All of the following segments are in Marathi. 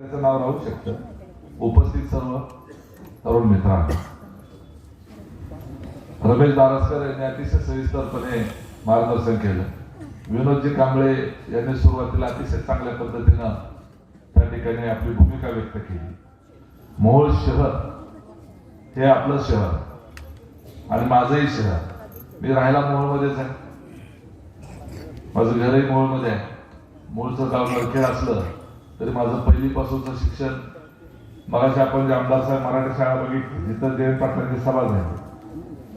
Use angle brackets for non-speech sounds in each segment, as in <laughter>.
त्याचं नाव राहू शकतं. उपस्थित सर्व तरुण मित्रांनो. रमेश बारसकर यांनी अतिशय सविस्तरपणे मार्गदर्शन केलं. विनोदजी कांबळे यांनी सुरुवातीला अतिशय चांगल्या पद्धतीनं त्या ठिकाणी आपली भूमिका व्यक्त केली. मोहोळ शहर हे आपलं शहर आणि माझंही शहर. मी राहायला मोहोळमध्येच आहे. माझं घरही मोहोळमध्ये आहे. मूळचं गाव लडखेड असलं तरी माझं पहिलीपासूनचं शिक्षण मगाशी आपण जे आमदार साहेब मराठी शाळा बघितली जिथं जयंत पाटलांची सभा झाली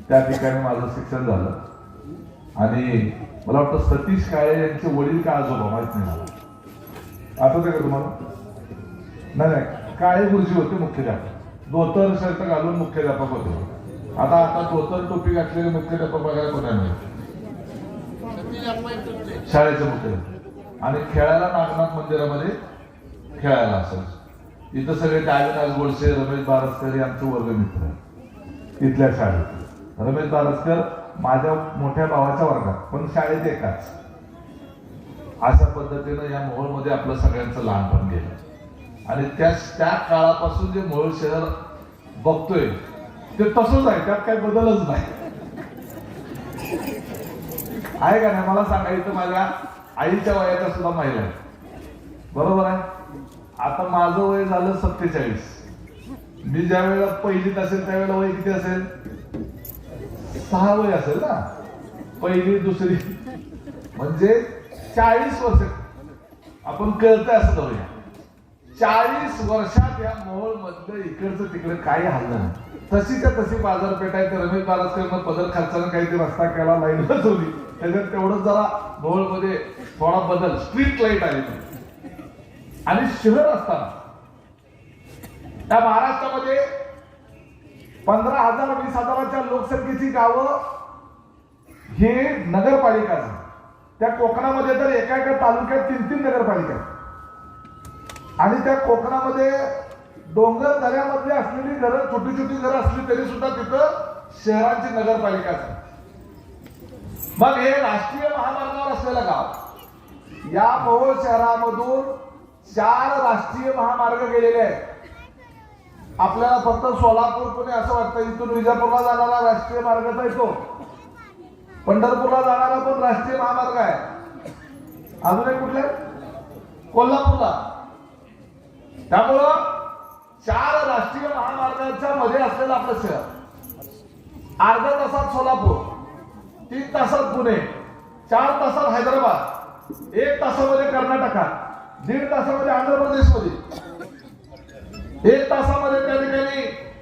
त्या ठिकाणी माझं शिक्षण झालं. आणि मला वाटतं सतीश काळे यांचे वडील का आजोबा माहीत नाही मला. आठवते का तुम्हाला? नाही नाही. काळे गुरुजी होते मुख्याध्यापक. धोतर शर्ट घालून मुख्याध्यापक होते. आता आता धोतर टोपी घातलेले मुख्याध्यापक बघायला कोणा नाही शाळेचे मुख्याध्यापक. आणि खेळायला नागनाथ मंदिरामध्ये खेळायला असायचं इथं सगळे ते गोडसे रमेश बारसकर हे आमचे वर्गमित्र आहेत. तिथल्या शाळेत. रमेश बारसकर माझ्या मोठ्या भावाच्या वर्गात पण शाळेत एकाच. अशा पद्धतीनं या मोहोळमध्ये आपलं सगळ्यांचं लहानपण गेलं. आणि त्या त्या काळापासून जे मोहोळ शहर बघतोय ते तसंच आहे त्यात काही बदलच नाही. आहे का नाही? मला सांगायचं माझ्या आईच्या वयाच्या सुद्धा महिला आहे बरोबर आहे? आता माझं वय झालं सत्तेचाळीस. मी ज्या वेळेला पहिलीत असेल त्यावेळेला वय किती असेल? सहा वय असेल ना. पहिली दुसरी. म्हणजे चाळीस वर्ष. आपण कळतंय असं जाऊया चाळीस वर्षात या मोहोळ मधलं इकडचं तिकडे काही हल्लं नाही. तशी त्या तशी बाजारपेठ आहे तर रमेश बालासकरनं पदर खर्चानं काहीतरी रस्ता केला लाईन होती त्याच्यात तेवढंच जरा मोहोळमध्ये थोडा बदल. स्ट्रीट लाइट आली. आणि शहर असताना. त्या महाराष्ट्रामध्ये पंधरा हजार वीस हजाराच्या लोकसंख्येची गावं हे नगरपालिका त्या कोकणामध्ये तर एका एका तालुक्यात तीन तीन नगरपालिका आणि त्या कोकणामध्ये डोंगर दऱ्यामध्ये असलेली घरं छोटी छोटी घरं असली तरी सुद्धा तिथं शहरांची नगरपालिका असते मग हे राष्ट्रीय महामार्गावर असलेलं गाव या मोहोळ शहरामधून चार राष्ट्रीय महामार्ग गेलेले आहेत. आपल्याला फक्त सोलापूर पुणे असं वाटतं. इथून विजापूरला जाणारा राष्ट्रीय मार्ग येतो. पंढरपूरला जाणारा पण राष्ट्रीय महामार्ग आहे. अजून एक कुठले? कोल्हापूरला. त्यामुळं चार राष्ट्रीय महामार्गाच्या मध्ये असलेलं आपलं शहर. अर्ध्या तासात सोलापूर तीन तासात पुणे चार तासात हैदराबाद एक तासामध्ये कर्नाटकात दीड तासामध्ये आंध्र प्रदेशमध्ये एक तासामध्ये त्या ठिकाणी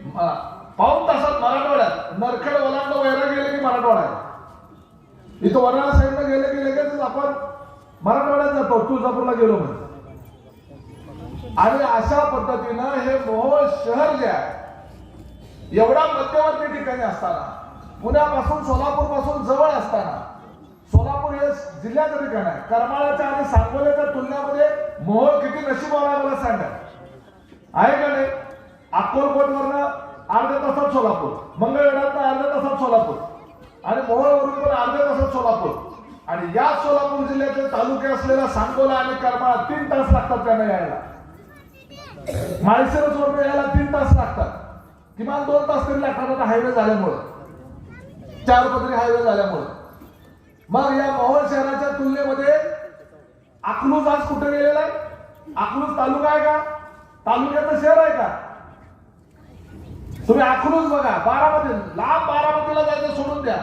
पाऊन पाऊण तासात मराठवाड्यात. नरखेड ओलांडो वैरा गेले की मराठवाड्यात. इथं वराळा साईडला गेले की लगेच आपण मराठवाड्यात जातो तुळजापूरला गेलो म्हणजे आणि अशा पद्धतीनं हे मोहोळ शहर जे आहे एवढा मध्यवर्ती ठिकाणी असताना पुण्यापासून सोलापूरपासून जवळ असताना सोलापूर हे जिल्ह्याचं ठिकाण आहे. करमाळ्याच्या आणि सांगोल्याच्या तुलनेमध्ये मोहोळ किती नशीबवान आहे मला सांगा. आहे का नाही? अक्कलकोटवरनं अर्ध्या तासात सोलापूर. मंगळवेढात अर्ध्या तासात सोलापूर. आणि मोहोळवरून पण अर्ध्या तासात सोलापूर. आणि या सोलापूर जिल्ह्याचे तालुके असलेला सांगोला आणि करमाळा तीन तास लागतात त्यांना यायला. माळशिरस वरून यायला तीन तास लागतात. किमान दोन तास तरी लागतात आता हायवे झाल्यामुळं. चार पदरी हायवे झाल्यामुळं. मग या मोहोळ शहराच्या तुलनेमध्ये अकलूज आज कुठे गेलेला आहे? अकलूज तालुका आहे का? तालुक्याचं शहर आहे का? तुम्ही अकलूज बघा बारामती लांब बारामतीला जायचं सोडून द्या.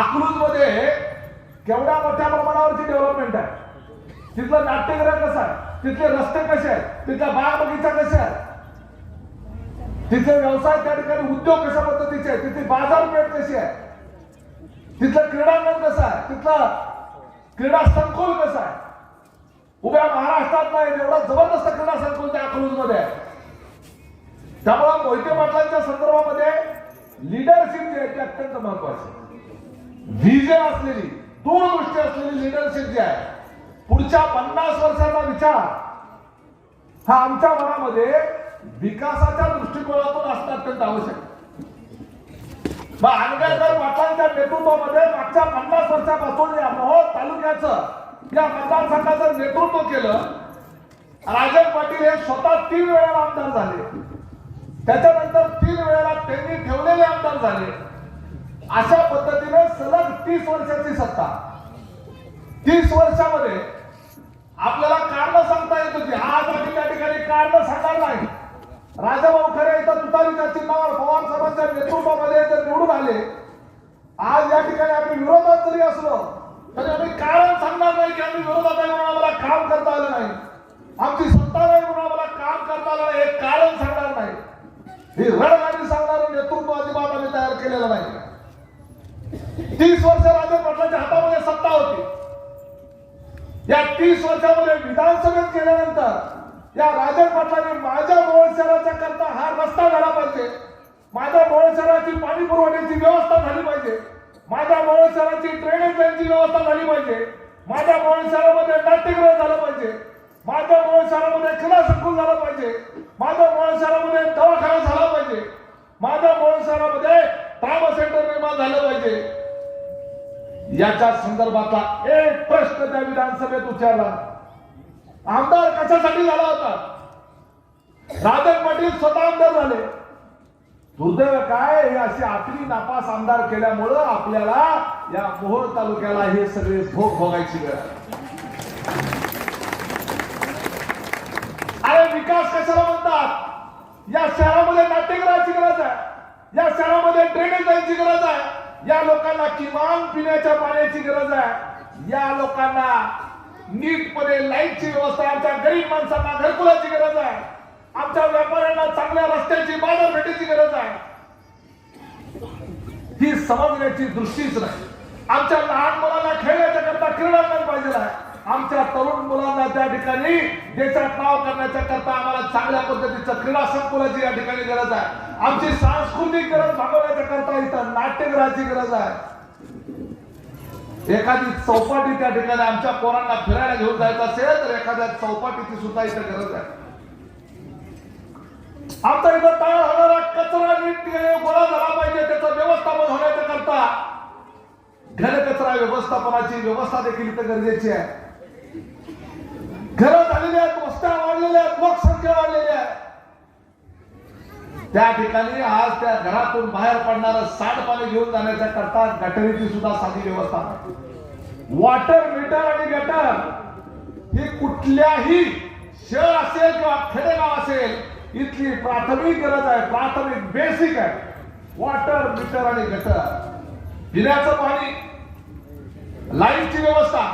अकलूजमध्ये केवढ्या मोठ्या प्रमाणावरची डेव्हलपमेंट आहे. तिथलं नाट्यगृह कसं आहे? तिथले रस्ते कसे आहेत? तिथला बाग बगीचा कसे आहे? तिथले व्यवसाय त्या ठिकाणी उद्योग कशा पद्धतीचे आहेत? तिथली बाजारपेठ कशी आहे? तिथलं क्रीडांगण कसा आहे? तिथलं क्रीडा संकुल कसा आहे? उभ्या महाराष्ट्रात नाही एवढा जबरदस्त क्रीडा संकुल त्या अकलूजमध्ये आहे. त्यामुळे मोहिते पाटलांच्या संदर्भामध्ये लिडरशिप जी आहे ती अत्यंत महत्वाची विजय व्हिजन असलेली दूरदृष्टी असलेली लिडरशिप जी आहे पुढच्या पन्नास वर्षाचा विचार हा आमच्या मनामध्ये विकासाच्या दृष्टिकोनातून असणं अत्यंत आवश्यक आहे. मग आंबेडकर पाटलांच्या नेतृत्वामध्ये मागच्या पन्नास वर्षापासून या मोहोळ तालुक्याचं या मतदारसंघाचं नेतृत्व केलं राजन पाटील हे स्वतः तीन वेळा आमदार झाले. त्याच्यानंतर तीन वेळेला त्यांनी ठेवलेले आमदार झाले. अशा पद्धतीने सलग तीस वर्षाची सत्ता. तीस वर्षामध्ये आपल्याला कारण सांगता येत होती. आज आम्ही त्या ठिकाणी कारण सांगणार नाही. राजाभाऊ खरे इथं तुतारीच्या चिन्हावर पवार साहेबांच्या नेतृत्वामध्ये जर निवडून आले आज या ठिकाणी आम्ही विरोधात जरी असलो तरी आम्ही कारण सांगणार नाही की आम्ही विरोधात आहे म्हणून आम्हाला काम करता आलं नाही. आमची सत्ता नाही म्हणून आम्हाला काम करता आलं नाही हे कारण सांगणार नाही. ही रणगाडी सांगणारं नेतृत्व अजिबात आम्ही तयार केलेलं नाही. तीस वर्ष राजे पाटलाच्या हातामध्ये सत्ता होती. या तीस वर्षामध्ये विधानसभेत गेल्यानंतर या राजन पाटलांनी माझ्या मोहोळ करता हा रस्ता झाला पाहिजे. माझ्या मोहोळ पाणी पुरवठ्याची व्यवस्था झाली पाहिजे. माझ्या मोहोळ ड्रेनेज लाईनची व्यवस्था झाली पाहिजे. माझ्या मोहोळ नाट्यगृह झालं पाहिजे. माझ्या मोहोळ शहरामध्ये क्रीडा संकुल झाला पाहिजे. माझ्या मोहोळ दवाखाना झाला पाहिजे. माझ्या मोहोळ ट्रामा सेंटर निर्माण झालं पाहिजे. याच्या संदर्भातला एक प्रश्न त्या विधानसभेत उच्चारला. आमदार कशासाठी झाला होता? राजन पाटील स्वतः आमदार झाले. दुर्दैव काय? हे असे आपली नापास आमदार केल्यामुळं आपल्याला या मोहोळ तालुक्याला हे सगळे भोग भोगायची वेळ अरे विकास कशाला म्हणतात? या शहरामध्ये नाट्यगृहाची गरज आहे. या शहरामध्ये ड्रेनेज लाईनची गरज आहे. या लोकांना किमान पिण्याच्या पाण्याची गरज आहे. या लोकांना नीटपणे लाईटची व्यवस्था आमच्या गरीब माणसांना घरकुलाची गरज आहे. आमच्या व्यापाऱ्यांना चांगल्या रस्त्याची बाजारपेठेची गरज आहे. ही समजण्याची दृष्टीच नाही. आमच्या लहान मुलांना खेळण्याच्या करता क्रीडांगण पाहिजे आहे. आमच्या तरुण मुलांना त्या ठिकाणी देशात नाव करण्याच्या करता आम्हाला चांगल्या पद्धतीचं क्रीडा संकुलाची या ठिकाणी गरज आहे. आमची सांस्कृतिक गरज भागवण्याच्या करता इथं नाट्यगृहाची गरज आहे. एखादी चौपाटी त्या ठिकाणी आमच्या पोरांना फिरायला घेऊन जायचं असेल तर एखाद्या चौपाटीची सुद्धा इथं गरज आहे. आमचा इथं तयार होणारा कचरा नीट गोळा झाला पाहिजे त्याचं व्यवस्थापन होण्याच्या करता घनकचरा व्यवस्थापनाची व्यवस्था देखील इथं गरजेची आहे. घरं झालेली आहेत वस्त्या वाढलेल्या आहेत लोकसंख्या वाढलेली आहे. त्या ठिकाणी आज त्या घरातून बाहेर पडणारं सांडपाणी घेऊन जाण्याच्या करता गटरीची सुद्धा साधी व्यवस्था वॉटर मीटर आणि गटर ही कुठल्याही शहर असेल किंवा खेडेगाव असेल इथली प्राथमिक गरज आहे प्राथमिक बेसिक आहे. वॉटर मीटर आणि गटर. पिण्याचं पाणी लाईटची व्यवस्था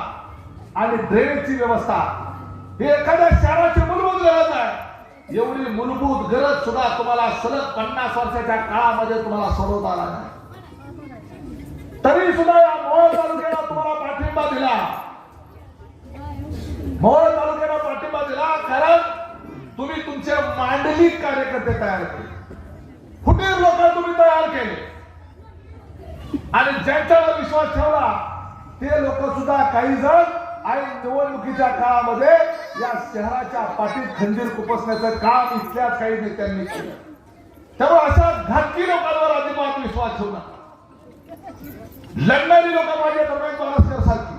आणि ड्रेनेजची व्यवस्था ही एखाद्या शहराची मूलभूत गरज आहे. एवढी मूलभूत गरज सुद्धा तुम्हाला सलग पन्नास वर्षाच्या काळामध्ये तुम्हाला सोडवता आला नाही. तरी सुद्धा या मोहोळ तालुक्याला तुम्हाला पाठिंबा दिला. मोहोळ तालुक्याला पाठिंबा दिला कारण तुम्ही तुमचे मांडलिक कार्यकर्ते तयार केले. फुटीर लोक तुम्ही तयार केले? आणि ज्यांच्यावर विश्वास ठेवला ते लोक सुद्धा काही जण आणि निवडणुकीच्या काळामध्ये या शहराच्या पाठीत खंजीर खुपसण्याचं काम इथल्या काही नेत्यांनी केलं. त्यामुळे अशा घातकी लोकांवर अजिबात विश्वास ठेवू नका. लढणारी लोक माझे रमेश बारसकर सारखी.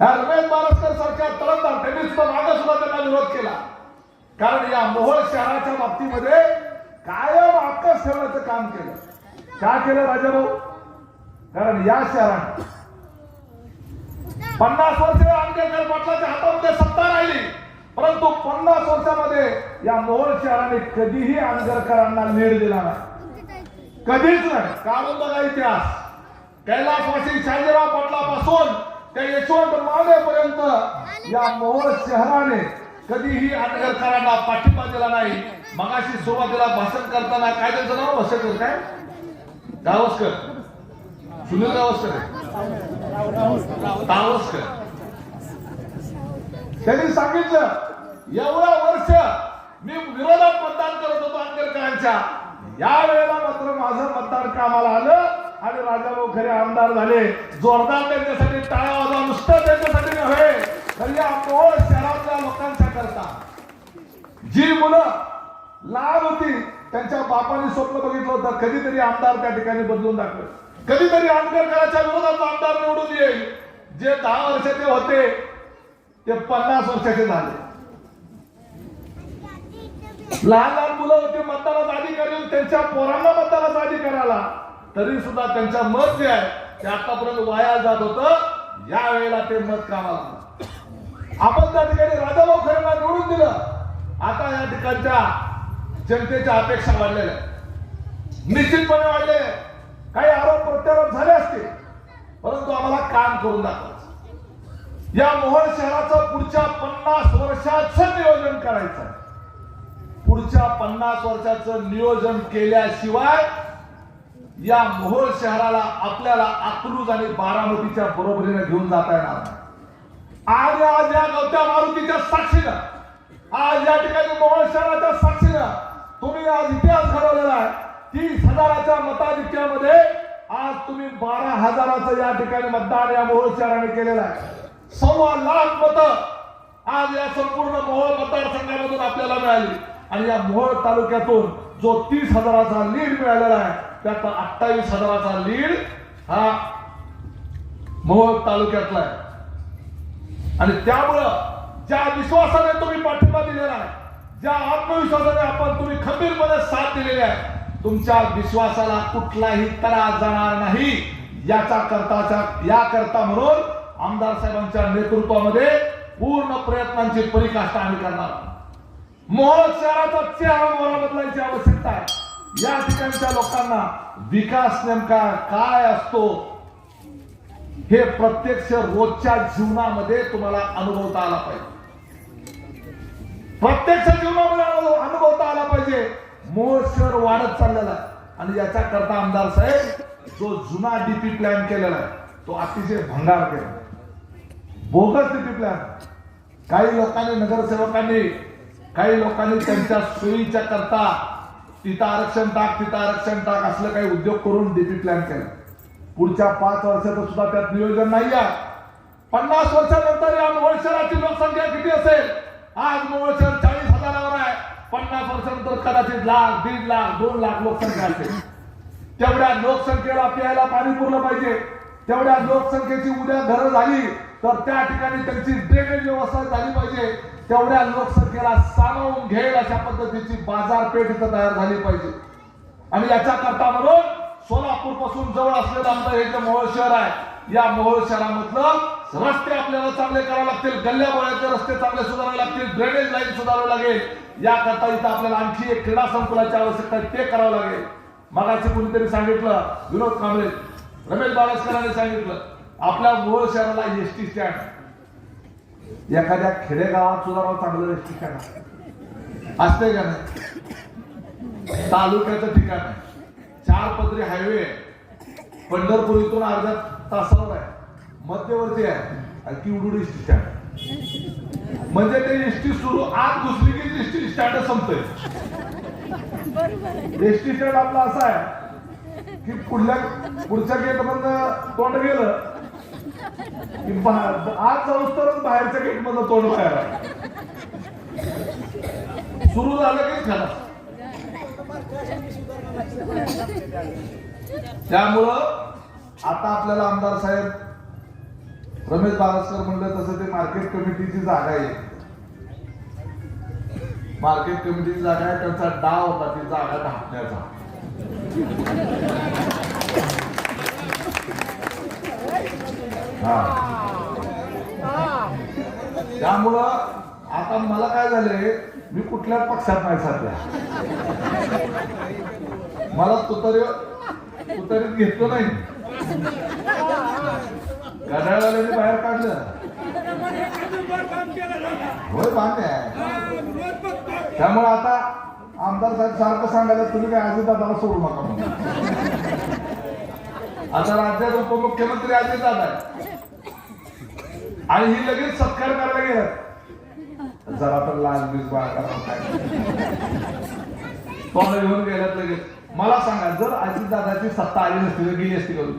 ह्या रमेश बारसकर सारख्या तळमदार त्यांनी सुद्धा मागे सुद्धा त्यांना विरोध केला. कारण या मोहोळ शहराच्या बाबतीमध्ये कायम आकाश ठेवण्याचं काम केलं. का केलं राजाभाऊ? कारण या शहरात पन्नास वर्ष आंबेडकर पाटलाच्या हातामध्ये सत्ता राहिली. परंतु पन्नास वर्षामध्ये या मोहोळ शहराने कधीही आंबेडकरांना लीड दिला नाही. कधीच नाही. काढून बघा इतिहास. कैलासवासी शहाजीराव पाटलापासून ते यशवंत मानेपर्यंत या मोहोळ शहराने कधीही आंबेडकरांना पाठिंबा दिला नाही. मगाशी सुरुवातीला भाषण करताना काय त्यांचं नाव भाषण काय? गावस्कर. सुनील गावस्कर. आहे. त्यांनी सांगितलं एवढ्या वर्ष मी विरोधात मतदान करत होतो आंबेडकरांच्या. या वेळेला मात्र माझं मतदान कामाला आलं आणि राजाभाऊ खरे आमदार झाले. जोरदार त्यांच्यासाठी टाळा वाजवा नुसतं त्यांच्यासाठी नव्हे तर या मोहोळ शहरातल्या लोकांच्या करता. जी मुलं लहान होती त्यांच्या बापाने स्वप्न बघितलं होतं कधीतरी आमदार त्या ठिकाणी बदलून दाखवेल. कधीतरी आंबेडकरांच्या विरोधात आमदार निवडून येईल. जे दहा वर्षाचे होते ते पन्नास वर्षाचे झाले. लहान लहान मुलं होती मतदानाचा अधिकारी त्यांच्या पोरांना मतदानाचा अधिकार आला. तरी सुद्धा त्यांच्या मत जे आहे ते आतापर्यंत वाया जात होतं. या वेळेला ते मत कामाला आपण त्या ठिकाणी राजाभाऊ खरेला निवडून दिलं. आता या ठिकाणच्या जनतेच्या अपेक्षा वाढलेल्या निश्चितपणे वाढले काही आरोप प्रत्यारोप झाले असते परंतु आम्हाला काम करून दाखवायचं या मोहळ शहराचं पुढच्या पन्नास वर्षाचं नियोजन करायचं पुढच्या पन्नास वर्षाचं नियोजन केल्याशिवाय या मोहोळ शहराला आपल्याला अकलूज आणि बारामतीच्या बरोबरीने घेऊन जाता येणार आज आज या गवत्या मारुतीच्या साक्षीनं आज या ठिकाणी मोहोळ शहराच्या साक्षीनं तुम्ही आज इतिहास घडवलेला आहे. तीस हजाराच्या मताधिक्यामध्ये आज तुम्ही बारा हजाराचं या ठिकाणी मतदान या मोहोळ शहराने केलेलं आहे. सव्वा लाख मत आज या संपूर्ण मोहोळ मतदारसंघामधून आपल्याला मिळाली. आणि या मोहोळ तालुक्यातून जो तीस हजाराचा लीड मिळालेला आहे त्याचा अठ्ठावीस हजाराचा लीड हा मोहोळ तालुक्यातला आहे. आणि त्यामुळं ज्या विश्वासाने तुम्ही पाठिंबा दिलेला आहे ज्या आत्मविश्वासाने आपण तुम्ही खंबीरपणे साथ दिलेली आहे तुमच्या विश्वासाला कुठलाही त्रास जाणार नाही. याचा करताचा या करता म्हणून आमदार साहेबांच्या नेतृत्वामध्ये पूर्ण प्रयत्नांची परिकाष्ठा आम्ही करणार आहोत. मोहोळ शहराचा चेहरा मोहरा बदलायची आवश्यकता आहे. या ठिकाणच्या लोकांना विकास नेमका काय असतो हे प्रत्यक्ष रोजच्या जीवनामध्ये तुम्हाला अनुभवता आला पाहिजे. प्रत्यक्ष जीवनामध्ये अनुभवता आला पाहिजे. मोळ शहर वाढत चाललेला आहे. आणि याच्या करता आमदार साहेब जो जुना डीपी प्लॅन केलेला आहे तो अतिशय भंगार केला बोगस डीपी प्लॅन काही लोकांनी नगरसेवकांनी काही लोकांनी त्यांच्या सोयीच्या करता तिथं आरक्षण टाक तिथं आरक्षण टाक असलं काही उद्योग करून डीपी प्लॅन केला. पुढच्या पाच वर्षाचं सुद्धा त्यात नियोजन नाही आहे. पन्नास वर्षानंतर या मोहोळ शहराची लोकसंख्या किती असेल? आज मोहोळ शहर चाळीस हजारावर आहे. पन्नास वर्षानंतर कदाचित लाख दीड लाख दोन लाख लोकसंख्या असेल तेवढ्या लोकसंख्येला प्यायला पाणी पुरलं पाहिजे. तेवढ्या लोकसंख्येची उद्या घरं झाली तर त्या ठिकाणी त्यांची ड्रेनेज व्यवस्था झाली पाहिजे. तेवढ्या लोकसंख्येला सामावून घेईल अशा पद्धतीची बाजारपेठ इथं तयार झाली पाहिजे. आणि याच्या करता म्हणून सोलापूरपासून जवळ असलेलं आमचं हे जे मोहोळ शहर आहे या मोहोळ शहरामधलं रस्ते आपल्याला चांगले करावे लागतील गल्ल्या बोळ्याचे रस्ते चांगले सुधारावे लागतील ड्रेनेज लाईन सुधारावी लागेल. याकरता इथं आपल्याला आणखी एक क्रीडा संकुलाची आवश्यकता आहे ते करावं लागेल. मगाशी कुणीतरी सांगितलं विनोद कांबळे रमेश बाळास्करांनी सांगितलं आपल्या मूळ शहराला एस टी स्टँड एखाद्या खेडेगावात सुधारावं चांगलं एस टी स्टँड असते का नाही? तालुक्याचं ठिकाण आहे. चार पदरी हायवे पंढरपूर इथून अर्ध्या तासावर आहे. मध्यवर्ती आहे. आणि किवडूड एसटी स्टँड म्हणजे ते एसटी सुरू आत घुसली की एसटी स्टँड संपतोय. एसटी स्टँड आपला असा आहे की पुढल्या पुढच्या गेट मधनं तोंड गेलं की आत जाऊस तरच बाहेरच्या गेट मधनं तोंड बाहेर आहे. सुरू झालं की खलास त्यामुळं आता आपल्याला आमदार साहेब रमेश बालासकर म्हणलं तसं ते मार्केट कमिटीची जागा आहे. मार्केट कमिटीची जागा आहे त्यांचा डाव होता ती जागा ढाकण्याचा हा. त्यामुळं आता मला काय झालंय मी कुठल्याच पक्षात नाही सध्या. मला तुतारी तुतरीत घेतलं नाही. गडाळवाल्याने बाहेर काढलं. होय आहे त्यामुळे आता आमदार साहेब सारखं सांगायला तुम्ही काय अजितदादाला सोडू नका म्हणून. आता राज्यात उपमुख्यमंत्री अजितदादा आहे आणि ही लगेच सत्कार करायला गेलं जरा तर लाल बीज बाळा तोंड घेऊन गेल्यात लगेच. मला सांगा जर अजितदादाची सत्ता आली नसती तर गेली असती करून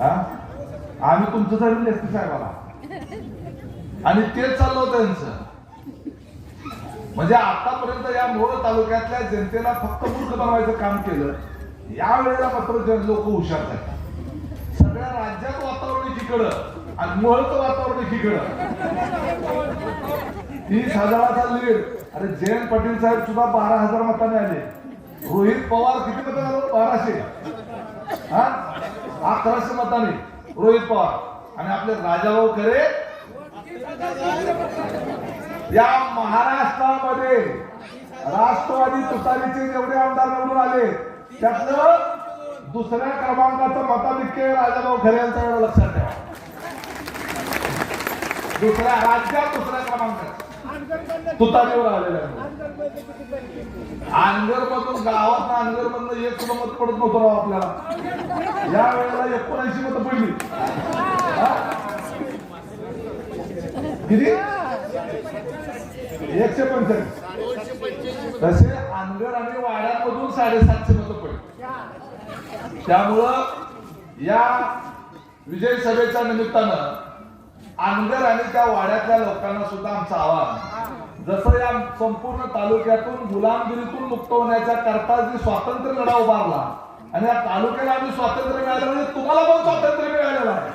आम्ही तुमचं धरली असती साहेबाला. आणि तेच चाललं होतं त्यांचं म्हणजे आतापर्यंत या मोर तालुक्यातल्या जनतेला फक्त मूर्ख बनवायचं काम केलं यावेळेला मात्र लोक हुशार झाले. सगळ्या राज्यात वातावरण एकीकडं आणि मोहळचं वातावरण एकीकडं. तीस हजाराचा लीड अरे जयंत पाटील साहेब सुद्धा बारा हजार मताने आले. रोहित पवार किती मतं बाराशे. हा? अकराशे मताने. रोहित पवार आणि आपले राजाभाऊ खरे. या महाराष्ट्रामध्ये राष्ट्रवादी तुतारीचे जेवढे आमदार निवडून आले त्यातलं दुसऱ्या क्रमांकाचं मताधिक्य राजाभाऊ खरे यांचा एवढं लक्षात ठेवा. दुसऱ्या राज्यात दुसऱ्या क्रमांकाचं. तुतारीवर आलेला अनगर मधून गावात अनगर एक सुद्धा मत पडत नव्हतं राव आपल्याला. या वेळेला एकोणऐंशी मत पडली. किती? एकशे पंचाळीस तसे अनगर आणि वाड्यांमधून साडेसातशे मतं पडली. त्यामुळं या विजय सभेच्या निमित्तानं अनगर आणि त्या वाड्यातल्या लोकांना सुद्धा आमचं आव्हान जसं या संपूर्ण तालुक्यातून गुलामगिरीतून मुक्त होण्याच्या करता जी स्वातंत्र्य लढा उभारला आणि या तालुक्याला आम्ही स्वातंत्र्य मिळालं म्हणजे तुम्हाला पण स्वातंत्र्य मिळालेलं आहे.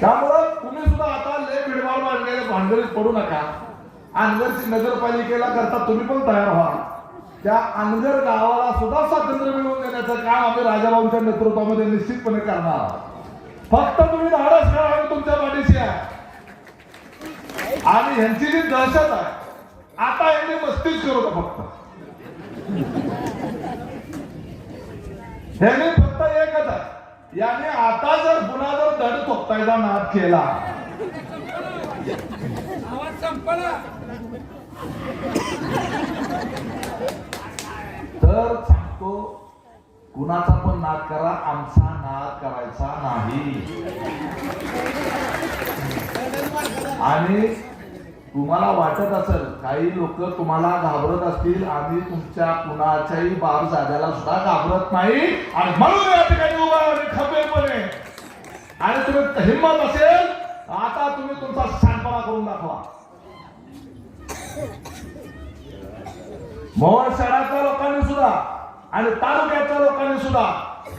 त्यामुळं तुम्ही सुद्धा आता लय भिडभाड मांडलेल्या भांडवलीत पडू नका. अनगरची नगरपालिकेला करता तुम्ही पण तयार व्हा. त्या अनगर गावाला सुद्धा स्वातंत्र्य मिळवून देण्याचं काम आम्ही राजाभाऊंच्या नेतृत्वामध्ये निश्चितपणे करणार आहोत. फक्त तुम्ही धाडस करा आम्ही तुमच्या पाठीशी आहे. आणि ह्यांची जी दहशत आहे आता यांनी मस्तीच करू फक्त. ह्याने फक्त एकच आहे. याने आता जर पुन्हा जर धड थोपटायचा नाद केला आवाज संपला. तर सांगतो कुणाचा पण नाद करा आमचा नाद करायचा नाही. आणि तुम्हाला वाटत असेल काही लोक तुम्हाला घाबरत असतील आम्ही तुमच्या कुणाच्याही बाब जाग्याला सुद्धा घाबरत नाही. आणि म्हणून या ठिकाणी उभा आहे आणि आणि तुम्ही हिंमत असेल आता तुम्ही तुमचा शांतपणा करून दाखवा. मोहन शहरातल्या लोकांनी सुद्धा आणि तालुक्याच्या लोकांनी सुद्धा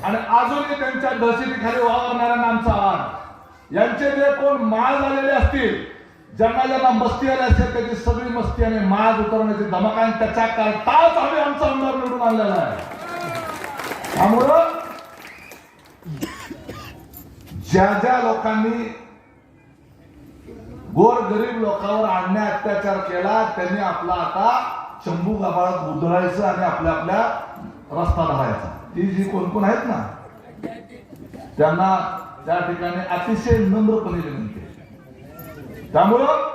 आणि अजूनही त्यांच्या दहशतीखाली वावरणाऱ्यांना आमचा आहार. यांचे जे कोण माळ झालेले असतील ज्यांना ज्यांना मस्ती आली असेल त्याची सगळी मस्ती आणि माळ उतरण्याची धमक आणि त्याच्या करताच आम्ही आमचा आमदार निवडून आणलेला आहे. त्यामुळं ज्या ज्या लोकांनी गोर गरीब लोकांवर अन्याय अत्याचार केला त्यांनी आपला आता शंभू गबाळात उधळायचं आणि आपल्या आपल्या रस्ता धरायचा ती जी कोण कोण आहेत ना त्यांना त्या ठिकाणी अतिशय नम्रपणे विनंती त्यामुळं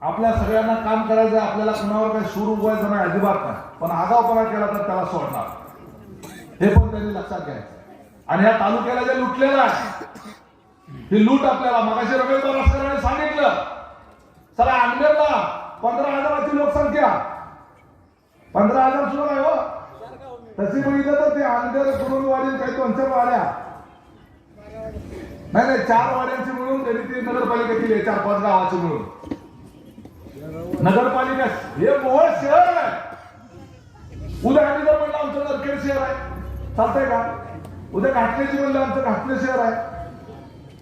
आपल्या सगळ्यांना काम करायचं आपल्याला कुणावर काही सूर उगवायचं नाही अजिबात नाही. पण आगावपणा केला तर त्याला सोडणार. हे पण त्यांनी लक्षात घ्यायचं. आणि या तालुक्याला जे लुटलेलं आहे ही लूट आपल्याला मगाशी रमेश सांगितलं. चला अंगणेरला पंधरा हजाराची लोकसंख्या. पंधरा हजार सुरू आहे हो. तशी बघितलं तर ते अंधेर दोन वाढेल काही दोन वाड्या. नाही नाही चार वाड्यांची मिळून त्यांनी ती नगरपालिका आहे, चार पाच गावाची मिळून. नगरपालिका हे मोहळ शहर आहे. उद्या आम्ही जर म्हणलं आमचं नरखेड शहर आहे चालतंय का? उद्या घाटण्याची म्हणलं आमचं घाटणे शहर आहे.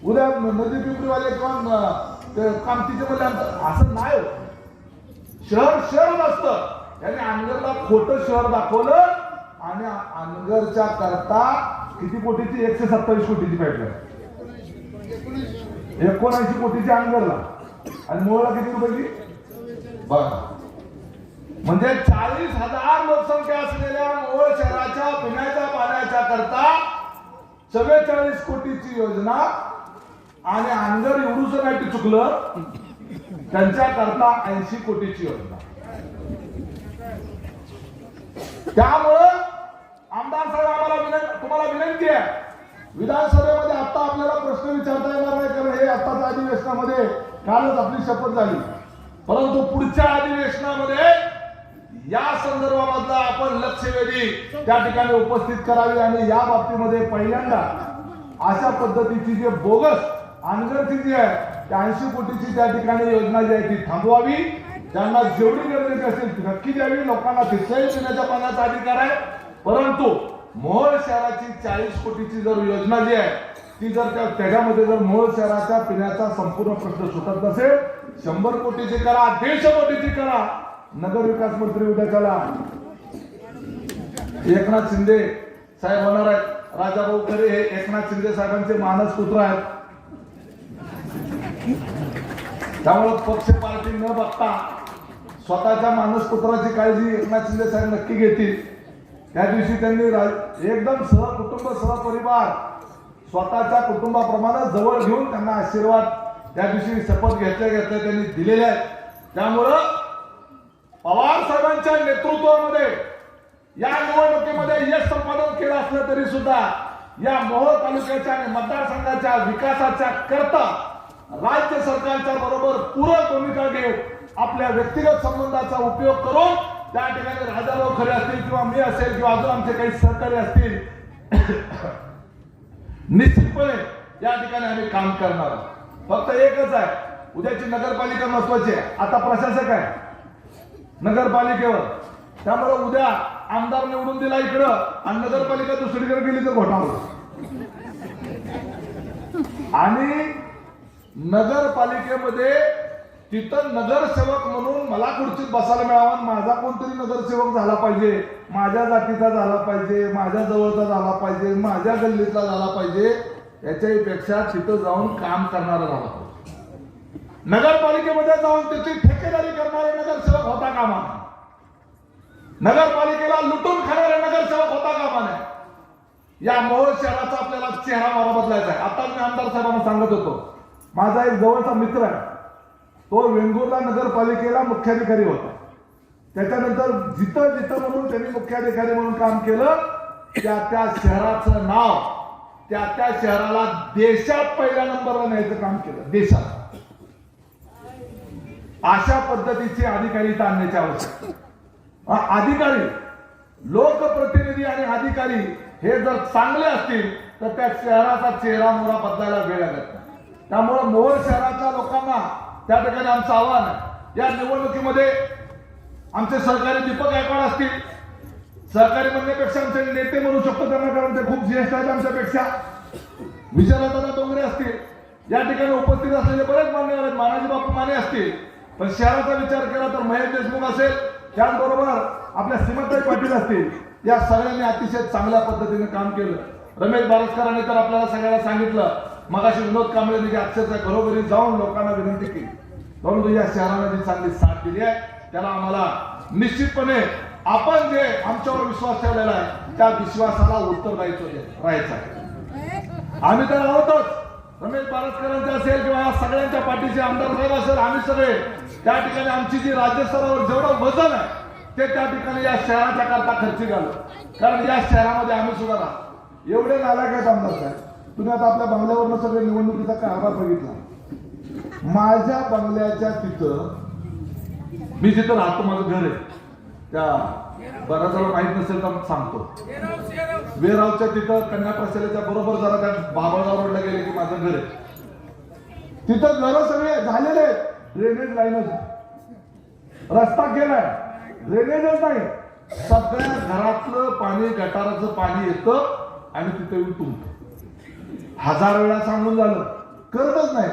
उद्या नदी पिंपरीवाले किंवा कामतीचे म्हणले आमचं असं नाही शहर शहर नसतं. त्याने आंगरला खोटं शहर दाखवलं. आणि अनगरच्या करता किती कोटीची? एकशे सत्तावीस कोटीची पाईपलाईन एकोणऐंशी कोटीची अनगरला. आणि मोळला किती रुपयाची बघा. म्हणजे चाळीस हजार लोकसंख्या असलेल्या मुळ शहराच्या पिण्याच्या पाण्याच्या करता चव्वेचाळीस कोटीची योजना आणि अनगर एवढूच नाही चुकलं त्यांच्या करता ऐंशी कोटीची योजना. त्यामुळं आमदार साहेब आम्हाला विनंती तुम्हाला विनंती आहे. विधानसभेमध्ये आता आपल्याला प्रश्न विचारता येणार नाही कारण हे आताच्या अधिवेशनामध्ये कालच आपली शपथ झाली. परंतु पुढच्या अधिवेशनामध्ये या संदर्भामधला आपण लक्षवेधी त्या ठिकाणी उपस्थित करावी आणि या बाबतीमध्ये पहिल्यांदा अशा पद्धतीची जे बोगस अनगरची जी आहे त्या ऐंशी कोटीची त्या ठिकाणी योजना जी आहे ती थांबवावी. त्यांना जेवढी गरजेची असेल ती नक्की द्यावी. लोकांना तिथल्याही पिण्याच्या पाण्याचा अधिकार आहे. परंतु मोहोळ शहराची चाळीस कोटीची जर योजना जी आहे ती जर त्या त्याच्यामध्ये जर मोहोळ शहराच्या पिण्याचा संपूर्ण प्रश्न सुटत नसेल शंभर कोटीची करा दीडशे कोटीची करा नगर विकास मंत्री उद्या चला. एकनाथ शिंदे साहेब होणार आहेत. राजाभाऊ खरे हे एकनाथ शिंदे साहेबांचे मानस पुत्र आहेत. त्यामुळे पक्ष पार्टी न बघता स्वतःच्या मानस पुत्राची काळजी एकनाथ शिंदे साहेब नक्की घेतील. त्या दिवशी त्यांनी रा- एकदम सहकुटुंब सहपरिवार स्वतःच्या कुटुंबाप्रमाणे जवळ घेऊन त्यांना आशीर्वाद त्या दिवशी शपथ घेतल्या घेतल्या त्यांनी दिलेल्या आहेत. त्यामुळं पवार साहेबांच्या नेतृत्वामध्ये या निवडणुकीमध्ये यश संपादन केलं असलं तरी सुद्धा या मोहोळ तालुक्याच्या आणि मतदारसंघाच्या विकासाच्या करता राज्य सरकारच्या बरोबर पूरक भूमिका घेऊन आपल्या व्यक्तिगत संबंधाचा उपयोग करून त्या ठिकाणी हजारो खरे असतील किंवा मी असेल किंवा अजून आमचे काही सहकारी असतील <coughs> निश्चितपणे या ठिकाणी आम्ही काम करणार आहोत. फक्त एकच आहे उद्याची नगरपालिका महत्वाची आहे. आता प्रशासक आहे. नगरपालिकेवर. त्यामुळे उद्या आमदार निवडून दिला इकडं आणि नगरपालिका दुसरीकडे गेली तर घोटाळ आणि नगरपालिकेमध्ये तिथं नगरसेवक म्हणून मला खुर्चीत बसायला मिळावा आणि माझा कोणतरी नगरसेवक झाला पाहिजे. माझ्या जातीचा झाला पाहिजे माझ्या जवळचा झाला पाहिजे माझ्या गल्लीतला झाला पाहिजे याच्याहीपेक्षा तिथं जाऊन काम करणारा झाला पाहिजे. नगरपालिकेमध्ये जाऊन त्याची ठेकेदारी करणारे नगरसेवक होता कामा नगरपालिकेला लुटून खाणारे नगरसेवक होता कामा नये. या मोहोळ शहराचा आपल्याला चेहरा मारा बदलायचा आहे. आता मी आमदार साहेबांना सांगत होतो. माझा एक जवळचा मित्र आहे. तो वेंगुर्ला नगरपालिकेला मुख्याधिकारी होता. त्याच्यानंतर जिथं जिथं म्हणून त्यांनी मुख्याधिकारी म्हणून काम केलं त्या त्या शहराचं नाव त्या त्या शहराला देशात पहिल्या नंबरला न्यायचं काम केलं देशात. अशा पद्धतीची अधिकारी आणण्याची आवश्यकता. अधिकारी लोकप्रतिनिधी आणि अधिकारी हे जर चांगले असतील तर त्या शहराचा चेहरा मोहरा बदलायला वेळ लागत नाही. त्यामुळे मोहोळ शहराच्या लोकांना त्या ठिकाणी आमचं आव्हान आहे. या निवडणुकीमध्ये आमचे सहकारी दीपक गायकवाड असतील. सहकारी म्हणण्यापेक्षा आमचे नेते म्हणू शकतो त्यांना कारण ते खूप ज्येष्ठ आहेत आमच्यापेक्षा. विजयदादा डोंगरे असतील. या ठिकाणी उपस्थित असलेले बरेच मान्य आहेत. मानाजी बापू माने असतील. पण शहराचा विचार केला तर महेश देशमुख असेल. त्याचबरोबर आपल्या सीमाताई पाटील असतील. या सगळ्यांनी अतिशय चांगल्या पद्धतीने काम केलं. रमेश बारसकरांनी तर आपल्याला सगळ्यांना सांगितलं. मगाशी विनोद कांबळे की अक्षरशः घरोघरी जाऊन लोकांना विनंती केली. परंतु या शहराने जी चांगली साथ दिली आहे त्याला आम्हाला निश्चितपणे आपण जे आमच्यावर विश्वास ठेवलेला आहे त्या विश्वासाला उत्तर द्यायचं राहायचं आहे. आम्ही तर आहोतच. रमेश बारसकरांचे असेल किंवा या सगळ्यांच्या पाठीचे आमदार साहेब असेल आम्ही सगळे. त्या ठिकाणी आमची जी राज्यस्तरावर जेवढं वजन आहे ते त्या ठिकाणी या शहराच्या करता खर्ची घालू कारण या शहरामध्ये आम्ही सुद्धा राहतो. एवढे नालायक आहेत आमदार साहेब. तुम्ही आता आपल्या बंगल्यावरनं सगळे निवडणुकीचा कारभार बघितला? माझ्या बंगल्याच्या तिथं मी जिथं राहतो माझं घर आहे. त्या बऱ्याच माहीत नसेल तर सांगतो. वेरावच्या तिथं कन्या प्रशालेच्या बरोबर जरा त्या बाबळगाव रोडला गेले की माझं घर आहे. तिथं घर सगळे झालेले ड्रेनेज लाईनच रस्ता गेलाय ड्रेनेजच नाही. सगळ्या घरातलं पाणी गटाराचं पाणी येतं आणि तिथं येऊन तुंबतं. हजार वेळा सांगून झालं. करतच नाही.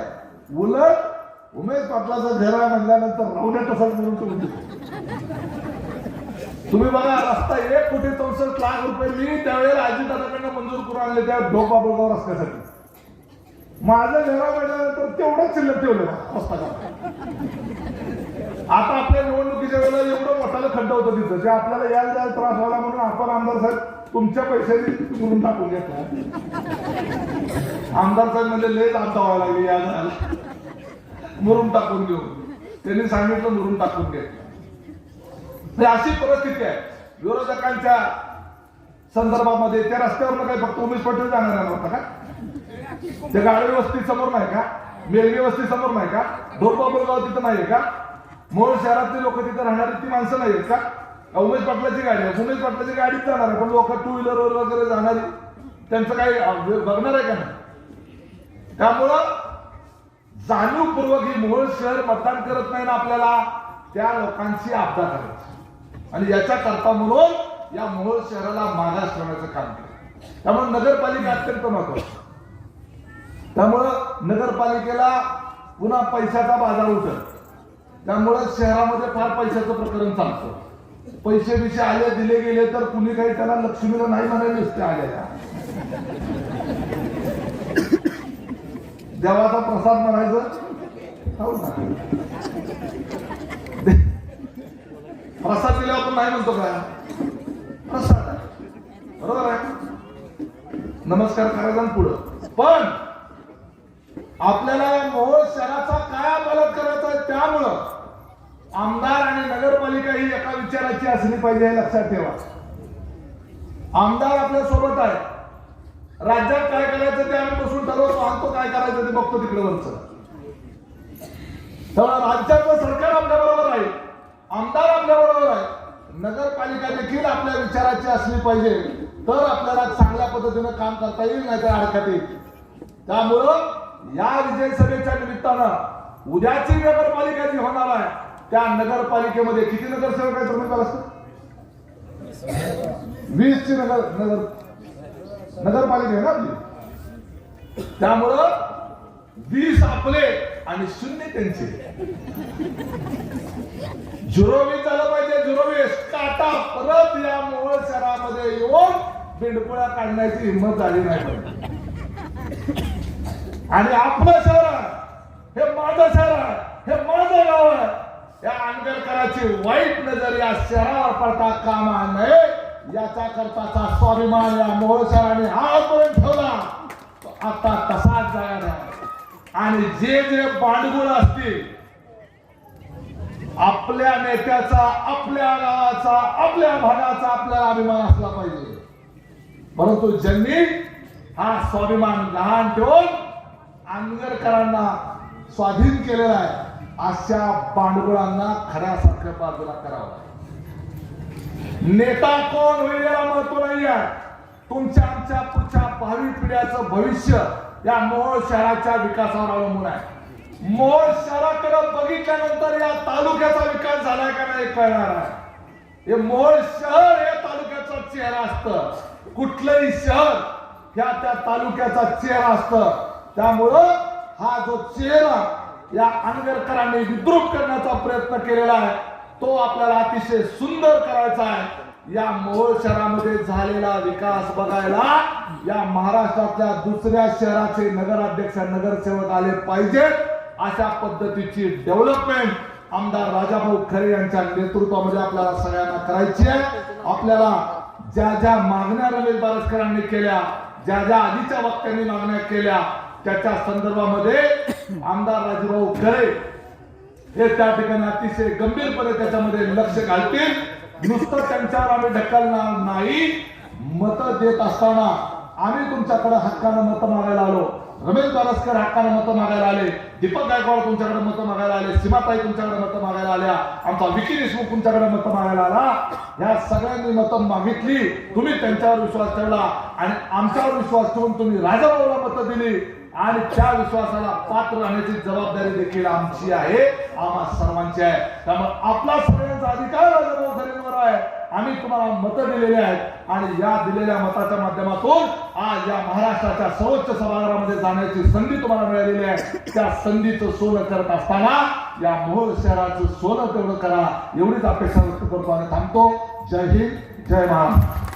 उलट उमेश पाटलाचा झेरा म्हणल्यानंतर राहुल्या तसंच म्हणून तुम्ही तुम्ही बघा रस्ता एक कोटी चौसष्ट लाख रुपये मी त्यावेळेला अजितदादाकडनं मंजूर करून आणले त्या ढोबाबळगाव रस्त्यासाठी. माझं घरा म्हटल्यानंतर तेवढंच शिल्लक ठेवलं रस्ता आता आपल्या निवडणुकीच्या वेळेला एवढं मोठालं खड्डा होतं तिथं जे आपल्याला यायला त्रास व्हायला म्हणून आपण आमदार साहेब तुमच्या पैशाने करून टाकून घेतला आमदार साहेब म्हणजे लय दाबता व्हायला लागली या मुरून टाकून घेऊ त्यांनी सांगितलं मुरून टाकून घे अशी परिस्थिती आहे. विरोधकांच्या संदर्भामध्ये त्या रस्त्यावर काही फक्त उमेश पटेल जाणार नव्हता का? त्या गाडवे वस्ती समोर नाही का? मेलगे वस्ती समोर नाही का? ढोरबाबुरगाव तिथं नाहीये का? मूळ शहरातली लोक तिथं राहणारी ती माणसं नाहीयेत का? उमेश पाटलाची गाडी उमेश पाटलाची गाडीच जाणार आहे. पण लोक टू व्हीलरवर वगैरे जाणारी त्यांचं काही बघणार आहे का नाही? त्यामुळं जाणीवपूर्वक ही मूळ शहर मतदान करत नाही ना आपल्याला त्या लोकांची आपदा करायची. आणि याच्या करता म्हणून या मूळ शहराला मागास ठेवण्याचं काम केलं. त्यामुळे नगरपालिका अत्यंत महत्वाची. त्यामुळं नगरपालिकेला पुन्हा पैशाचा बाजार उठत त्यामुळं शहरामध्ये फार पैशाचं प्रकरण चालतं. पैसे बिसे आले दिले गेले तर कुणी काही त्याला लक्ष्मीला नाही म्हणायला नसते आलेल्या देवाचा प्रसाद म्हणायचं हो ना. प्रसाद दिल्यावर आपण नाही म्हणतो का? प्रसाद आहे. बरोबर आहे? नमस्कार करायचा पुढं. पण आपल्याला मोह शहराचा काय पालक करायचा आहे त्यामुळं आमदार आणि नगरपालिका ही एका विचाराची असली पाहिजे हे लक्षात ठेवा. आमदार आपल्यासोबत आहे. राज्यात काय करायचं ते आम्ही बसून ठरवतो सांगतो काय करायचं ते बघतो तिकडे वरचं तर राज्यातलं सरकार आपल्या बरोबर आहे. आमदार आपल्या बरोबर आहे. नगरपालिका देखील आपल्या विचाराची असली पाहिजे. तर आपल्याला चांगल्या पद्धतीनं काम करता येईल नाही तर अडकत येईल त्यामुळं या विजय सभेच्या निमित्तानं उद्याची नगरपालिका जी होणार आहे त्या नगरपालिकेमध्ये किती नगरसेवक आहेत तुम्ही मला वीस ची नगर नगर नगरपालिका आहे ना आपली. त्यामुळं वीस आपले आणि शून्य त्यांचे. झिरो झालं पाहिजे झिरो काटा परत या मोहोळ शहरामध्ये येऊन बिंडकुळ्या काढण्याची हिंमत झाली नाही आणि आपलं शहर हे माझं शहर हे माझं गाव आहे. या आंबेडकराची वाईट नजर या शहरावर पडता कामा नये. याचा करताचा स्वाभिमान या मोहोळ शहराने आजपर्यंत ठेवला. तो आता तसाच जाणार आहे. आणि जे जे बांडगुळ असतील आपल्या नेत्याचा आपल्या गावाचा आपल्या भागाचा आपल्याला अभिमान असला पाहिजे. परंतु ज्यांनी हा स्वाभिमान लहान ठेवून आंगरकरांना स्वाधीन केलेला आहे अशा पांडुळांना खऱ्यासारख्या बाजूला करावं नेता कोण होईल याला महत्त्व नाही आहे. तुमच्या आमच्या पुढच्या भावी पिढ्याचं भविष्य या मोहोळ शहराच्या विकासावर अवलंबून आहे. मोहोळ शहराकडे बघितल्यानंतर या तालुक्याचा विकास झालाय का नाही कळणार आहे. हे मोहोळ शहर या तालुक्याचा चेहरा असतं. कुठलंही शहर ह्या त्या तालुक्याचा चेहरा असतं. त्यामुळं हा जो चेहरा या आंबेडकरांनी विद्रूप करण्याचा प्रयत्न केलेला आहे. तो आपल्याला अतिशय सुंदर करायचा आहे. या मोहोळ शहरामध्ये झालेला विकास बघायला या महाराष्ट्रातल्या दुसऱ्या शहराचे नगराध्यक्ष नगरसेवक आले पाहिजेत अशा पद्धतीची डेव्हलपमेंट आमदार राजाभाऊ खरे यांच्या नेतृत्वामध्ये आपल्याला सगळ्यांना करायची आहे. आपल्याला ज्या ज्या मागण्या रमेश बारसकरांनी केल्या ज्या ज्या आधीच्या वक्त्यांनी मागण्या केल्या त्याच्या संदर्भामध्ये आमदार राजूभाऊ खरे हे त्या ठिकाणी अतिशय गंभीरपणे त्याच्यामध्ये लक्ष घालतील. नुसतं त्यांच्यावर आम्ही ढकलणार नाही. मत देत असताना आम्ही तुमच्याकडे हक्कानं मत मागायला आलो. रमेश बारसकर हक्कानं मत मागायला आले. दीपक गायकवाड तुमच्याकडे मत मागायला आले. सीमाताई तुमच्याकडे मत मागायला आल्या. आमचा विकी देशमुख तुमच्याकडे मत मागायला आला. या सगळ्यांनी मत मागितली. तुम्ही त्यांच्यावर विश्वास ठेवला आणि आमच्यावर विश्वास ठेवून तुम्ही राजाभाऊला मत दिली. आणि त्या विश्वासाला पात्र राहण्याची जबाबदारी देखील आमची आहे. आम्हा सर्वांची आहे. त्यामुळे आपला सगळ्यांचा अधिकार राजाभाऊ आहे. आम्ही तुम्हाला मतं दिलेली आहेत आणि या दिलेल्या मताच्या माध्यमातून आज या महाराष्ट्राच्या सर्वोच्च सभागृहामध्ये जाण्याची संधी तुम्हाला मिळालेली आहे. त्या संधीचं सोनं करत असताना या मोहोळ शहराचं सोनं तेवढं करा. एवढीच अपेक्षा व्यक्त करतो आणि थांबतो. जय हिंद जय महाराष्ट्र.